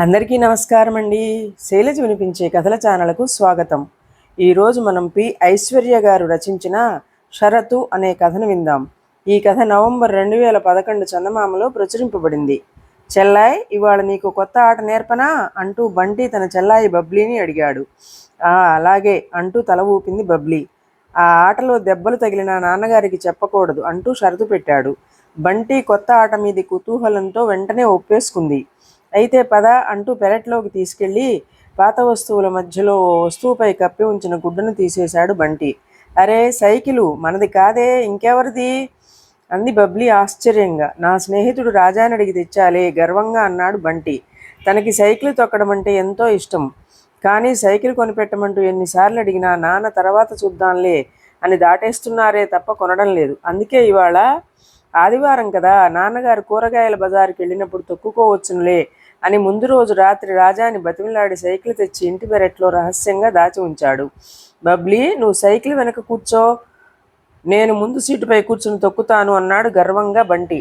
అందరికీ నమస్కారం అండి. శైలజ వినిపించే కథల ఛానల్కు స్వాగతం. ఈరోజు మనం పి. ఐశ్వర్య గారు రచించిన షరతు అనే కథను విందాం. ఈ కథ నవంబర్ రెండు వేల పదకొండు చందమామలో ప్రచురింపబడింది. చెల్లాయ్ ఇవాళ నీకు కొత్త ఆట నేర్పనా? అంటూ బంటి తన చెల్లాయి బబ్లీని అడిగాడు. ఆ అలాగే అంటూ తల ఊపింది బబ్లీ. ఆ ఆటలో దెబ్బలు తగిలిన నాన్నగారికి చెప్పకూడదు అంటూ షరతు పెట్టాడు. బంటి కొత్త ఆట మీది కుతూహలంతో వెంటనే ఒప్పేసుకుంది. అయితే పద అంటూ పెరట్లోకి తీసుకెళ్ళి పాత వస్తువుల మధ్యలో ఓ వస్తువుపై కప్పి ఉంచిన గుడ్డను తీసేశాడు బంటి. అరే సైకిలు మనది కాదే ఇంకెవరిది? అంది బబ్లీ ఆశ్చర్యంగా. నా స్నేహితుడు రాజాని అడిగి తెచ్చాలే గర్వంగా అన్నాడు బంటి. తనకి సైకిల్ తొక్కడం అంటే ఎంతో ఇష్టం. కానీ సైకిల్ కొనిపెట్టమంటూ ఎన్నిసార్లు అడిగినా నాన్న తర్వాత చూద్దాంలే అని దాటేస్తున్నారే తప్ప కొనడం లేదు. అందుకే ఇవాళ ఆదివారం కదా నాన్నగారు కూరగాయల బజారుకి వెళ్ళినప్పుడు తొక్కుకోవచ్చునులే అని ముందు రోజు రాత్రి రాజాని బతిమిలాడి సైకిల్ తెచ్చి ఇంటి పెరట్లో రహస్యంగా దాచి ఉంచాడు. బబ్లీ నువ్వు సైకిల్ వెనక కూర్చో. నేను ముందు సీటుపై కూర్చుని తొక్కుతాను అన్నాడు గర్వంగా బంటి.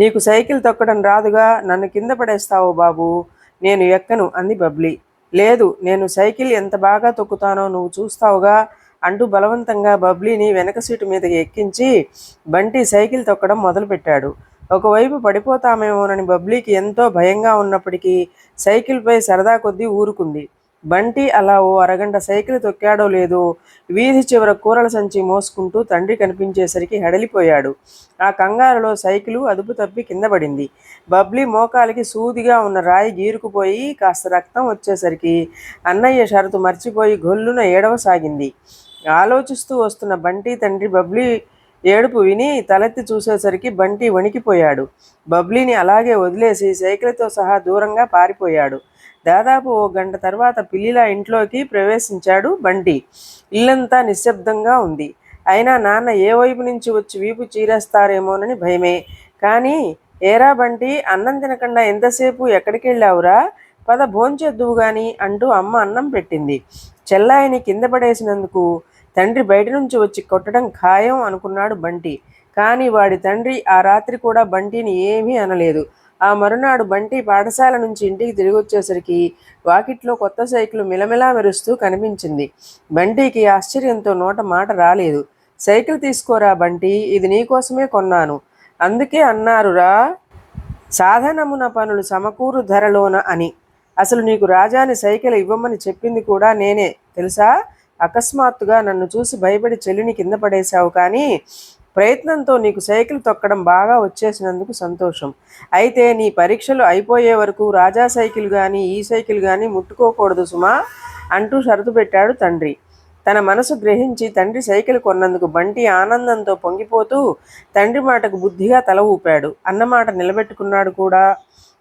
నీకు సైకిల్ తొక్కడం రాదుగా నన్ను కింద పడేస్తావు బాబు నేను ఎక్కను అంది బబ్లీ. లేదు నేను సైకిల్ ఎంత బాగా తొక్కుతానో నువ్వు చూస్తావుగా అంటూ బలవంతంగా బబ్లీని వెనక సీటు మీదకి ఎక్కించి బంటి సైకిల్ తొక్కడం మొదలుపెట్టాడు. ఒకవైపు పడిపోతామేమోనని బబ్లీకి ఎంతో భయంగా ఉన్నప్పటికీ సైకిల్పై సరదా కొద్దీ ఊరుకుంది. బంటి అలా ఓ అరగంట సైకిల్ తొక్కాడో లేదో వీధి చివర కూరల సంచి మోసుకుంటూ తండ్రి కనిపించేసరికి హడలిపోయాడు. ఆ కంగారులో సైకిలు అదుపు తప్పి కింద పడింది. బబ్లీ మోకాలికి సూదిగా ఉన్న రాయి గీరుకుపోయి కాస్త రక్తం వచ్చేసరికి అన్నయ్య షరతు మర్చిపోయి గొల్లున ఏడవసాగింది. ఆలోచిస్తూ వస్తున్న బంటి తండ్రి బబ్లీ ఏడుపు విని తలెత్తి చూసేసరికి బంటి వణికిపోయాడు. బబ్లీని అలాగే వదిలేసి సైకిల్తో సహా దూరంగా పారిపోయాడు. దాదాపు ఓ గంట తర్వాత పిల్లిలా ఇంట్లోకి ప్రవేశించాడు బంటి. ఇల్లంతా నిశ్శబ్దంగా ఉంది. అయినా నాన్న ఏ వైపు నుంచి వచ్చి వీపు చీరేస్తారేమోనని భయమే. కానీ ఏరా బంటి అన్నం తినకుండా ఎంతసేపు ఎక్కడికి వెళ్ళావురా పద భోంచేద్దువు గాని అంటూ అమ్మ అన్నం పెట్టింది. చెల్లాయిని కింద పడేసినందుకు తండ్రి బయట నుంచి వచ్చి కొట్టడం ఖాయం అనుకున్నాడు బంటి. కానీ వాడి తండ్రి ఆ రాత్రి కూడా బంటిని ఏమీ అనలేదు. ఆ మరునాడు బంటి పాఠశాల నుంచి ఇంటికి తిరిగి వచ్చేసరికి వాకిట్లో కొత్త సైకిల్ మిలమిలా మెరుస్తూ కనిపించింది. బంటికి ఆశ్చర్యంతో నోట మాట రాలేదు. సైకిల్ తీసుకోరా బంటి ఇది నీకోసమే కొన్నాను. అందుకే అన్నారురా సాధనమున పనులు సమకూరు ధరలోన అని. అసలు నీకు రాజాని సైకిల్ ఇవ్వమని చెప్పింది కూడా నేనే తెలుసా? అకస్మాత్తుగా నన్ను చూసి భయపడి చెల్లిని కింద పడేశావు కానీ ప్రయత్నంతో నీకు సైకిల్ తొక్కడం బాగా వచ్చేసినందుకు సంతోషం. అయితే నీ పరీక్షలు అయిపోయే వరకు రాజా సైకిల్ కానీ ఈ సైకిల్ కానీ ముట్టుకోకూడదు సుమా అంటూ షరతు పెట్టాడు తండ్రి. తన మనసు గ్రహించి తండ్రి సైకిల్ కొన్నందుకు బంటి ఆనందంతో పొంగిపోతూ తండ్రి మాటకు బుద్ధిగా తల ఊపాడు. అన్నమాట నిలబెట్టుకున్నాడు కూడా